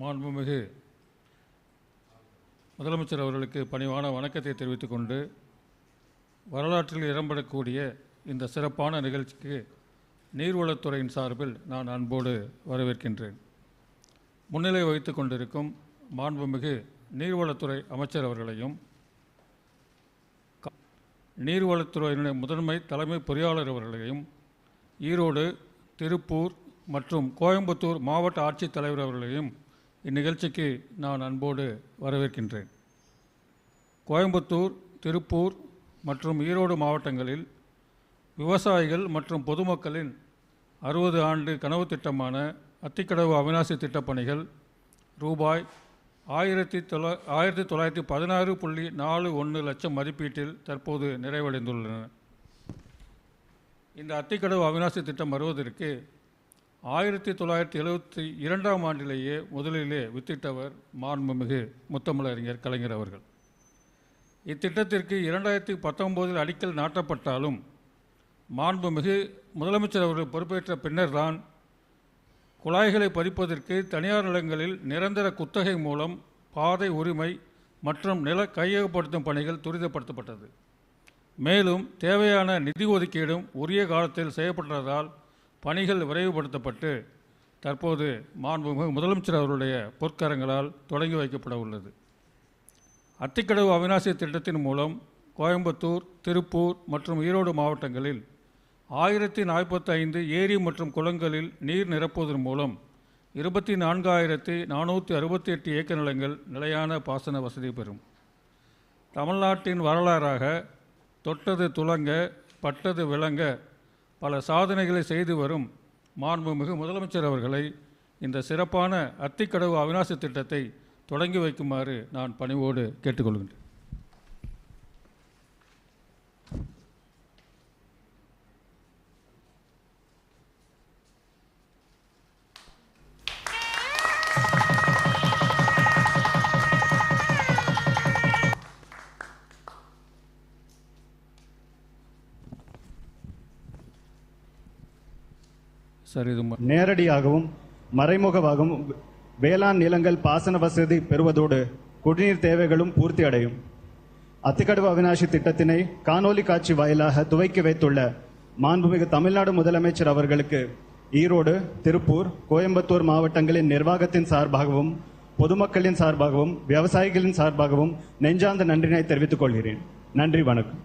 மாண்புமிகு முதலமைச்சர் அவர்களுக்கு பணிவான வணக்கத்தை தெரிவித்துக் கொண்டு வரலாற்றில் இடம்பெறக்கூடிய இந்த சிறப்பான நிகழ்ச்சிக்கு நீர்வளத்துறையின் சார்பில் நான் அன்போடு வரவேற்கின்றேன். முன்னிலை வகித்து கொண்டிருக்கும் மாண்புமிகு நீர்வளத்துறை அமைச்சர் அவர்களையும் க- நீர்வளத்துறையினுடைய முதன்மை தலைமை பொறியாளர் அவர்களையும் ஈரோடு திருப்பூர் மற்றும் கோயம்புத்தூர் மாவட்ட ஆட்சித்தலைவர் அவர்களையும் இந்நிகழ்ச்சிக்கு நான் அன்போடு வரவேற்கின்றேன். கோயம்புத்தூர் திருப்பூர் மற்றும் ஈரோடு மாவட்டங்களில் விவசாயிகள் மற்றும் பொதுமக்களின் அறுபது ஆண்டு கனவு திட்டமான அத்திக்கடவு அவிநாசி திட்டப்பணிகள் ரூபாய் ஆயிரத்தி தொள்ளா ஆயிரத்தி தொள்ளாயிரத்தி பதினாறு புள்ளி நாலு ஒன்று லட்சம் மதிப்பீட்டில் தற்போது நிறைவடைந்துள்ளன. இந்த அத்திக்கடவு அவிநாசி திட்டம் வருவதற்கு ஆயிரத்தி தொள்ளாயிரத்தி எழுபத்தி இரண்டாம் ஆண்டிலேயே முதலிலே வித்திட்டவர் மாண்புமிகு முத்தமிழறிஞர் கலைஞர் அவர்கள். இத்திட்டத்திற்கு இரண்டாயிரத்தி பத்தொம்போதில் அடிக்கல் நாட்டப்பட்டாலும் மாண்புமிகு முதலமைச்சர் அவர்கள் பொறுப்பேற்ற பின்னர்தான் குழாய்களை பதிப்பதற்கு தனியார் நிலங்களில் நிரந்தர குத்தகை மூலம் பாதை உரிமை மற்றும் நில கையகப்படுத்தும் பணிகள் துரிதப்படுத்தப்பட்டது. மேலும் தேவையான நிதி ஒதுக்கீடும் உரிய காலத்தில் செய்யப்பட்டதால் பணிகள் விரைவுபடுத்தப்பட்டு தற்போது மாண்புமிகு முதலமைச்சர் அவருடைய பொற்கரங்களால் தொடங்கி வைக்கப்பட உள்ளது. அத்திக்கடவு அவிநாசி திட்டத்தின் மூலம் கோயம்புத்தூர் திருப்பூர் மற்றும் ஈரோடு மாவட்டங்களில் ஆயிரத்தி நாற்பத்தைந்து ஏரி மற்றும் குளங்களில் நீர் நிரப்புவதன் மூலம் இருபத்தி நான்காயிரத்தி நானூற்றி அறுபத்தி எட்டு ஏக்கர் நிலங்கள் நிலையான பாசன வசதி பெறும். தமிழ்நாட்டின் வரலாறாக தொட்டது துலங்க பட்டது விளங்க பல சாதனைகளை செய்து வரும் மாண்புமிகு முதலமைச்சர் அவர்களை இந்த சிறப்பான அத்திக்கடவு அவிநாசி திட்டத்தை தொடங்கி வைக்குமாறு நான் பணிவோடு கேட்டுக்கொள்கின்றேன். சார் இது நேரடியாகவும் மறைமுகமாகவும் வேளாண் நிலங்கள் பாசன வசதி பெறுவதோடு குடிநீர் தேவைகளும் பூர்த்தி அடையும். அத்திக்கடவு அவிநாசி திட்டத்தினை காணொலி காட்சி வாயிலாக துவக்கி வைத்துள்ள மாண்புமிகு தமிழ்நாடு முதலமைச்சர் அவர்களுக்கு ஈரோடு திருப்பூர் கோயம்புத்தூர் மாவட்டங்களின் நிர்வாகத்தின் சார்பாகவும் பொதுமக்களின் சார்பாகவும் விவசாயிகளின் சார்பாகவும் நெஞ்சார்ந்த நன்றினை தெரிவித்துக் கொள்கிறேன். நன்றி வணக்கம்.